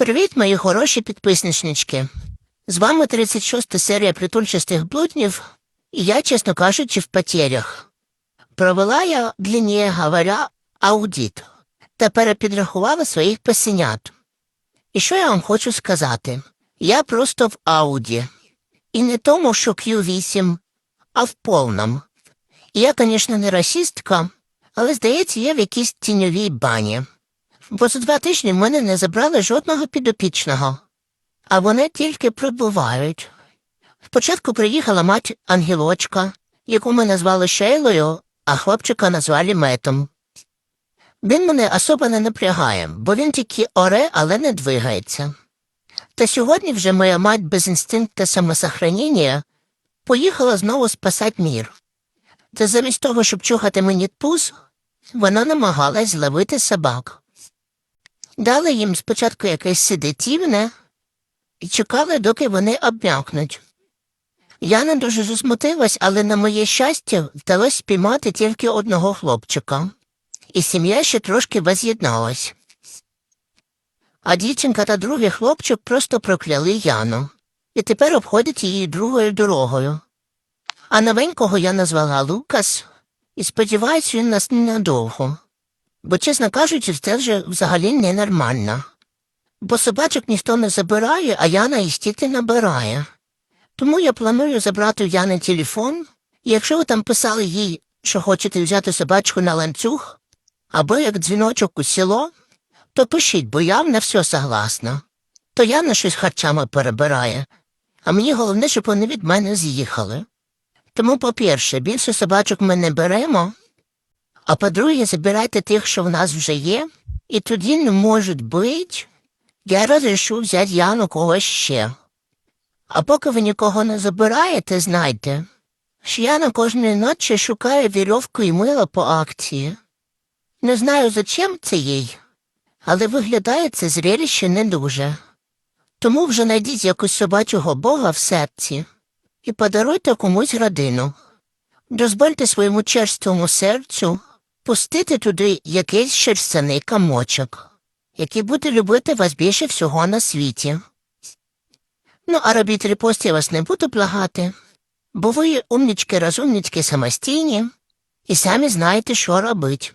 Привіт, мої хороші підписничнички. З вами 36 серія притульчастих блуднів, і я, чесно кажучи, в потерях. Провела я, длинніє говоря, аудит та перепідрахувала своїх песенят. І що я вам хочу сказати? Я просто в ауді. І не тому, що Q8, а в повному. Я, звісно, не расістка, але, здається, я в якійсь тіньовій бані. Бо за два тижні мене не забрали жодного підопічного, а вони тільки прибувають. Спочатку приїхала мать Ангелочка, яку ми назвали Шейлою, а хлопчика назвали Метом. Він мене особо не напрягає, бо він тільки оре, але не двигається. Та сьогодні вже моя мать без інстинкту самосохранення поїхала знову спасати мір. Та замість того, щоб чухати мені пуз, вона намагалась зловити собак. Дали їм спочатку якесь седативне і чекали, доки вони обм'якнуть. Я не дуже засмутилась, але на моє щастя вдалося спіймати тільки одного хлопчика, і сім'я ще трошки воз'єдналась. А дівчинка та другий хлопчик просто прокляли Яну і тепер обходять її другою дорогою. А новенького я назвала Лукас і сподіваюсь, він нас ненадовго. Бо, чесно кажучи, це вже взагалі ненормально. Бо собачок ніхто не забирає, а Яна і стільки набирає. Тому я планую забрати в Яни телефон, і якщо ви там писали їй, що хочете взяти собачку на ланцюг, або як дзвіночок у село, то пишіть, бо я на все согласна. То Яна щось харчами перебирає, а мені головне, щоб вони від мене з'їхали. Тому, по-перше, більше собачок ми не беремо, а по-друге, забирайте тих, що в нас вже є, і тоді не можуть бути, я розрешу взяти Яну когось ще. А поки ви нікого не забираєте, знайте, що я на кожної ночі шукаю вірьовку і мило по акції. Не знаю, зачем це їй, але виглядає це зрелище не дуже. Тому вже найдіть якусь собачого бога в серці і подаруйте комусь родину. Дозвольте своєму черствому серцю пустити туди якийсь шерстяний камочок, який буде любити вас більше всього на світі. Ну, а робіть репост я вас не буду благати, бо ви умнічки розумнічки самостійні і самі знаєте, що робить.